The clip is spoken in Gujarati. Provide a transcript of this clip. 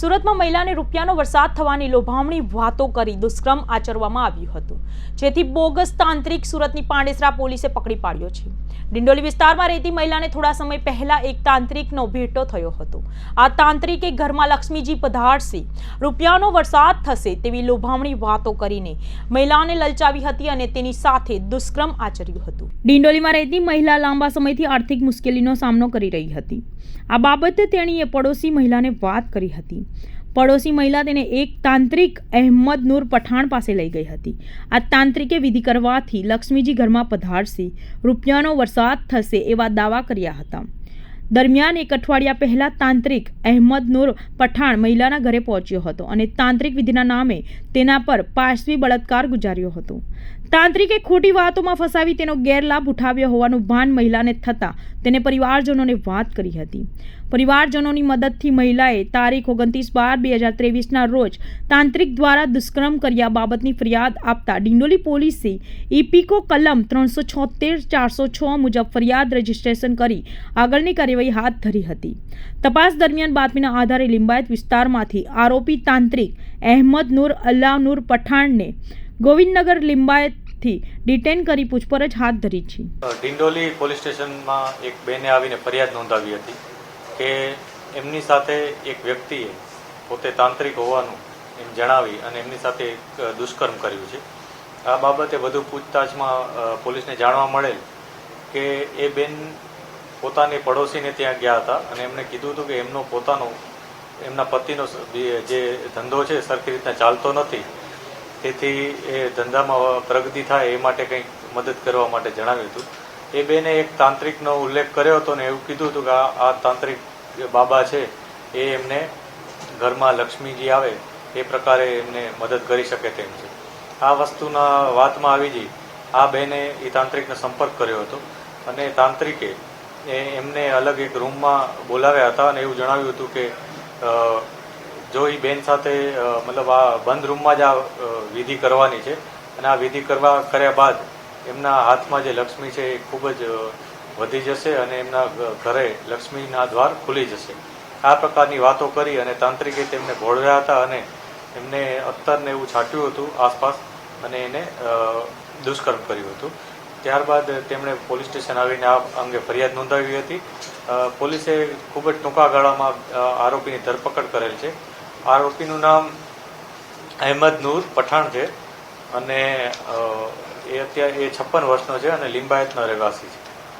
સુરતમાં મહિલાને રૂપિયાનો વરસાદ થવાની લોભામણી વાતો કરી દુષ્કર્મ આચરવામાં આવ્યું હતું. જેથી બોગસ તાંત્રિક સુરતની પાંડેસરા પોલીસે પકડી પાડ્યો છે. ડિંડોલી વિસ્તારમાં રહેતી મહિલાને થોડા સમય પહેલા એક તાંત્રિકનો ભેટો થયો હતો. આ તાંત્રિકે ઘરમાં લક્ષ્મીજી પધારશે. રૂપિયાનો વરસાદ થશે તેવી લોભામણી વાતો કરીને મહિલાને લલચાવી હતી અને તેની સાથે દુષ્કર્મ આચર્યું હતું. ડિંડોલીમાં રહેતી મહિલા લાંબા સમયથી આર્થિક મુશ્કેલીનો સામનો કરી રહી હતી. આ બાબતે તેણીએ પડોશી મહિલાને વાત કરી હતી. પડોશી મહિલા તેને એક તાંત્રિક અહેમદ નૂર પઠાણ પાસે લઈ ગઈ હતી. આ તાંત્રિકે વિધિ કરવાથી લક્ષ્મીજી ઘરમાં પધારશે. રૂપિયાનો વરસાદ થશે એવા દાવા કર્યા હતા. દરમિયાન એક અઠવાડિયા પહેલા તાંત્રિક અહેમદ નૂર પઠાણ મહિલાના ઘરે પહોંચ્યો હતો અને તાંત્રિક વિધિના નામે તેના પર પાશવી બળાત્કાર ગુજાર્યો હતો. તાંત્રિકે ખોટી વાતોમાં ફસાવી તેનો ગેરલાભ ઉઠાવ્યો હોવાનું ભાન મહિલાને થતાં તેને પરિવારજનોને વાત કરી હતી. પરિવારજનોની મદદથી મહિલાએ તારીખ ઓગણત્રીસ બાર બે હજાર ત્રેવીસના રોજ તાંત્રિક દ્વારા દુષ્કર્મ કર્યા બાબતની ફરિયાદ આપતા ડિંડોલી પોલીસે ઇપીકો કલમ ત્રણસો છોતેર, ચારસો છ મુજબ ફરિયાદ રજીસ્ટ્રેશન કરી આગળની કાર્યવાહી હાથ ધરી હતી. તપાસ દરમિયાન બાતમીના આધારે લિંબાયત વિસ્તારમાંથી આરોપી તાંત્રિક અહેમદ નૂર, અલ્લાહ પઠાણને ગોવિંદનગર લિંબાયતથી ડિટેન કરી પૂછપરછ હાથ ધરી છે. ડિંડોલી પોલીસ સ્ટેશનમાં એક બેને આવીને ફરિયાદ નોંધાવી હતી કે એમની સાથે એક વ્યક્તિએ પોતે તાંત્રિક હોવાનું એમ જણાવી અને એમની સાથે એક દુષ્કર્મ કર્યું છે. આ બાબતે વધુ પૂછતાછમાં પોલીસને જાણવા મળેલ કે એ બેન પોતાની પડોશીને ત્યાં ગયા હતા અને એમણે કીધું હતું કે એમનો પોતાનો, એમના પતિનો જે ધંધો છે સરખી રીતના ચાલતો નથી. તેથી એ ધંધામાં પ્રગતિ થાય એ માટે કંઈક મદદ કરવા માટે જણાવ્યું હતું. એ બેને એક તાંત્રિકનો ઉલ્લેખ કર્યો હતો ને એવું કીધું હતું કે આ તાંત્રિક બાબા છે, એ એમને ઘરમાં લક્ષ્મીજી આવે, એ પ્રકારે એમને મદદ કરી શકે તેમ છે. આ વસ્તુના વાતમાં આવી જઈ, આ બેને એ તાંત્રિકનો સંપર્ક કર્યો હતો અને તાંત્રિકે એમને અલગ એક રૂમમાં બોલાવ્યા હતા અને એવું જણાવ્યું હતું કે જો એ બેન સાથે મતલબ આ બંધ રૂમમાં જ આ વિધિ કરવાની છે અને આ વિધિ કરવા કર્યા બાદ એમના હાથમાં જે લક્ષ્મી છે એ ખૂબ જ વધી જશે અને એમના ઘરે લક્ષ્મીના દ્વાર ખુલી જશે. આ પ્રકારની વાતો કરી અને તાંત્રિકે તેમને ભોળવ્યા હતા અને એમને અત્તરને એવું છાંટ્યું હતું આસપાસ અને એને દુષ્કર્મ કર્યું હતું. ત્યારબાદ તેમણે પોલીસ સ્ટેશન આવીને આ અંગે ફરિયાદ નોંધાવી હતી. પોલીસે ખૂબ જ ટૂંકા ગાળામાં આરોપીની ધરપકડ કરેલ છે. આરોપીનું નામ અહેમદ નૂર પઠાણ છે અને એ અત્યારે એ છપ્પન વર્ષનો છે અને લિંબાયતનો રહેવાસી છે.